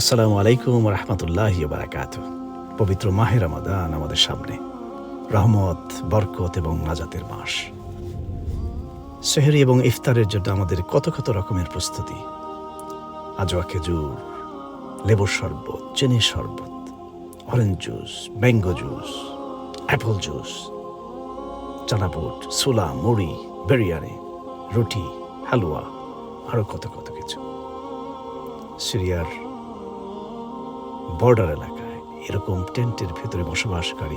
আসসালামু আলাইকুম রহমতুল্লাহ বারাকাত পবিত্র মাহের রমাদান আমাদের সামনে। রহমত, বরকত এবং নাজাতের মাস। সেহরি এবং ইফতারের জন্য আমাদের কত কত রকমের প্রস্তুতি। আজোয়া খেজুর লেবুর শরবত, চিনির শরবত orange juice mango juice apple juice চানাপুট সুলা মুড়ি, বিরিয়ানি, রুটি, হালুয়া, আরও কত কত কিছু। সিরিয়ার বর্ডার এলাকায় এরকম টেন্টের ভেতরে বসবাসকারী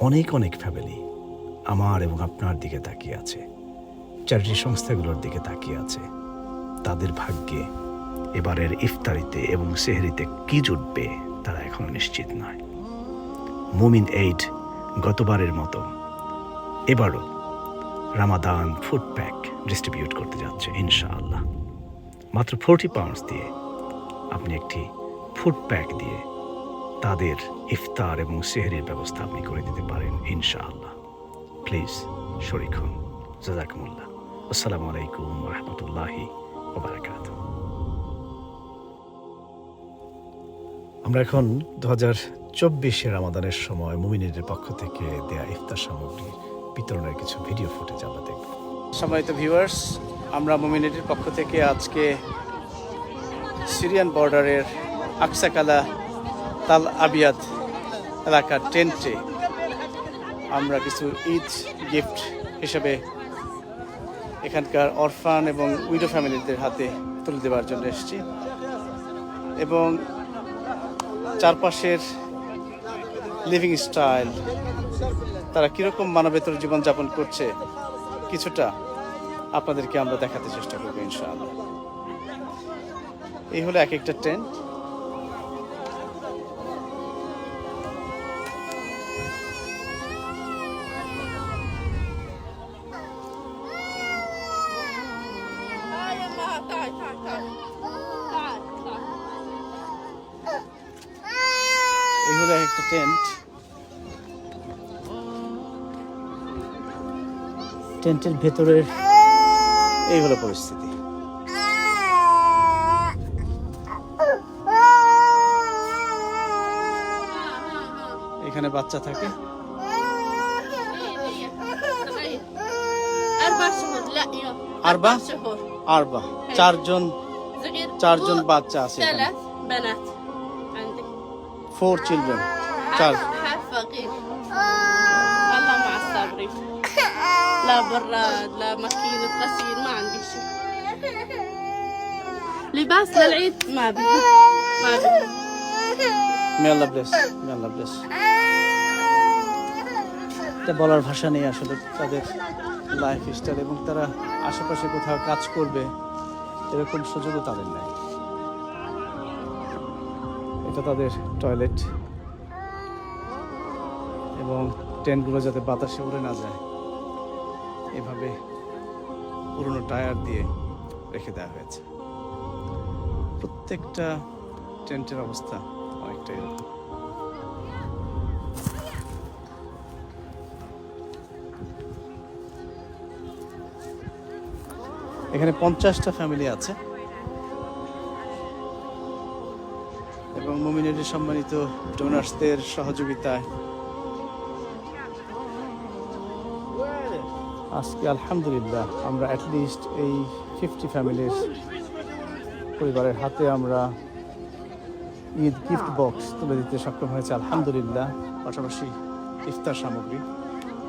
অনেক অনেক ফ্যামিলি আমার এবং আপনার দিকে তাকিয়ে আছে। চ্যারিটি সংস্থাগুলোর দিকে তাকিয়ে আছে। তাদের ভাগ্যে এবারের ইফতারিতে এবং সেহরিতে কি জুটবে তারা এখনও নিশ্চিত নয়। মুমিন এইড গতবারের মতো এবারও রামাদান ফুড প্যাক ডিস্ট্রিবিউট করতে যাচ্ছে, ইনশাআল্লাহ। মাত্র ফোরটি পাউন্ডস দিয়ে আপনি একটি ফুড প্যাক দিয়ে তাদের ইফতার এবং সেহরির ব্যবস্থা আপনি করে দিতে পারেন, ইনশাআল্লাহ। প্লিজ, শরিক হন। জাজাকুমুল্লাহ আসসালামু আলাইকুম রহমতুল্লাহি ওবরাকাত আমরা এখন দু হাজার চব্বিশে রামাদানের সময় মুমিনের পক্ষ থেকে দেয়া ইফতার সামগ্রী বিতরণের কিছু ভিডিও ফুটেজ আমরা দেখব। সম্মানিত ভিউয়ার্স, আমরা মোমিনিটির পক্ষ থেকে আজকে সিরিয়ান বর্ডারের আকসাকালা তাল আবিয়াদ এলাকার টেন্টে আমরা কিছু ঈদ গিফট হিসেবে এখানকার অরফান এবং উইডো ফ্যামিলিদের হাতে তুলে দেওয়ার জন্য এসেছি। এবং চারপাশের লিভিং স্টাইল, তারা কীরকম মানবেতর জীবনযাপন করছে, কিছুটা আপনাদেরকে আমরা দেখাতে চেষ্টা করব ইনশাআল্লাহ। এই হলো এক একটা টেন্ট। একটা টেন্ট টেন্টের ভেতরের এই হলো পরিস্থিতি। এখানে বাচ্চা থাকে। আরবা? আরবা। চারজন চারজন বাচ্চা আছে এখানে। ফোর চিলড্রেন চার حال فقير الله مع الصابرين لا براد لا ماكينة غسيل ما عندي شيء لباس للعيد ما بي ما بي মে আল্লাহ ব্লেস মে আল্লাহ ব্লেস এটা বলার ভাষা নেই আসলে তাদের লাইফ স্টাইল এবং তারা আশেপাশে কোথাও কাজ করবে এরকম সুযোগও তাদের নেই এটা তাদের টয়লেট এবং টেন্টগুলো যাতে বাতাসে উড়ে না যায়, এভাবে পুরনো টায়ার দিয়ে রেখে দেওয়া হয়েছে। প্রত্যেকটা টেন্টের অবস্থা অনেকটা এরকম। এখানে পঞ্চাশটা ফ্যামিলি আছে। মুমিনের সম্মানিত ডোনার্সদের সহযোগিতায়। আজকে আলহামদুলিল্লাহ আমরা অ্যাটলিস্ট এই ফিফটি ফ্যামিলির পরিবারের হাতে আমরা ঈদ গিফট বক্স তুলে দিতে সক্ষম হয়েছে, আলহামদুলিল্লাহ। পাশাপাশি ইফতার সামগ্রী।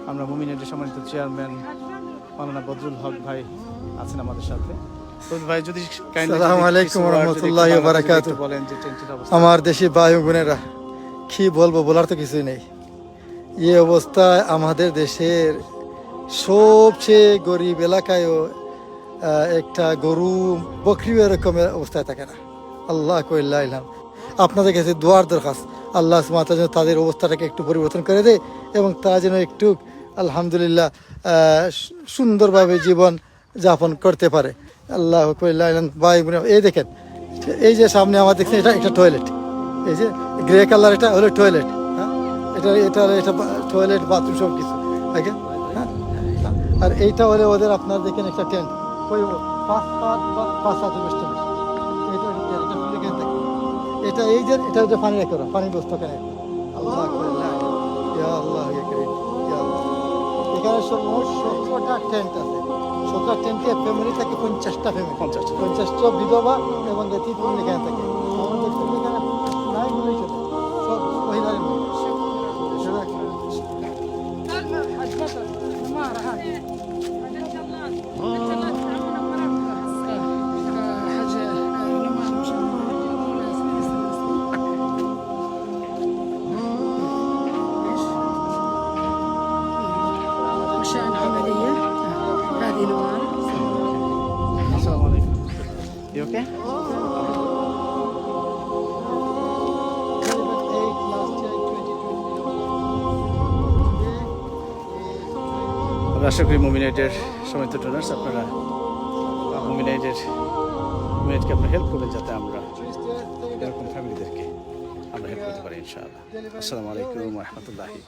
আমরা মুমিনের সম্মানিত চেয়ারম্যান মালানা বদরুল হক ভাই আছেন আমাদের সাথে। ভাই যদি আসসালামু আলাইকুম রহমতুল্লাহি ওয়া বলেন যে টেন্টের অবস্থা। আমার দেশি ভাই বোনেরা কি বলব বলার তো কিছুই নেই। এই অবস্থায় আমাদের দেশের সবচেয়ে গরিব এলাকায়ও একটা গরু বকরিও এরকম অবস্থায় থাকে না। আল্লাহ কইল্লাহ ইলাম আপনাদের কাছে দোয়ার দরখাস্ত। আল্লাহ সুমাতা যেন তাদের অবস্থাটাকে একটু পরিবর্তন করে দেয় এবং তারা যেন একটু আলহামদুলিল্লাহ আহ, সুন্দরভাবে জীবন যাপন করতে পারে। আল্লাহ ভাই এই দেখেন, এই যে সামনে আমার দেখছেন, এটা একটা টয়লেট এই যে গ্রে কালার এটা হলো টয়লেট হ্যাঁ? এটা এটা এটা টয়লেট বাথরুম সব কিছু দেখেন হ্যাঁ? আর এইটা হলে ওদের আপনার দেখেন একটা টেন্ট ওই পাঁচ সাত বা পাঁচ সাত এটা এই যে, এটা হচ্ছে পানি রেখো পানির ব্যবস্থা কেন আল্লাহ। এখানে সব মোট সতেরোটা টেন্ট আছে। সতেরোটা টেন্টে ফ্যামিলি থাকে পঞ্চাশটা ফ্যামিলি পঞ্চাশটা। পঞ্চাশটা বিধবা এবং এটি ফ্যামিলি এখানে থাকে আমরা আশা করি মুমিনাইটের সময় তো ডোনার্স আপনারা মুমিনাইটের মুমিনাইটকে আপনারা হেল্প করবেন যাতে আমরা এরকম ফ্যামিলিদেরকে আমরা হেল্প করতে পারি, ইনশাআল্লাহ। আসসালামু আলাইকুম রহমতুল্লাহি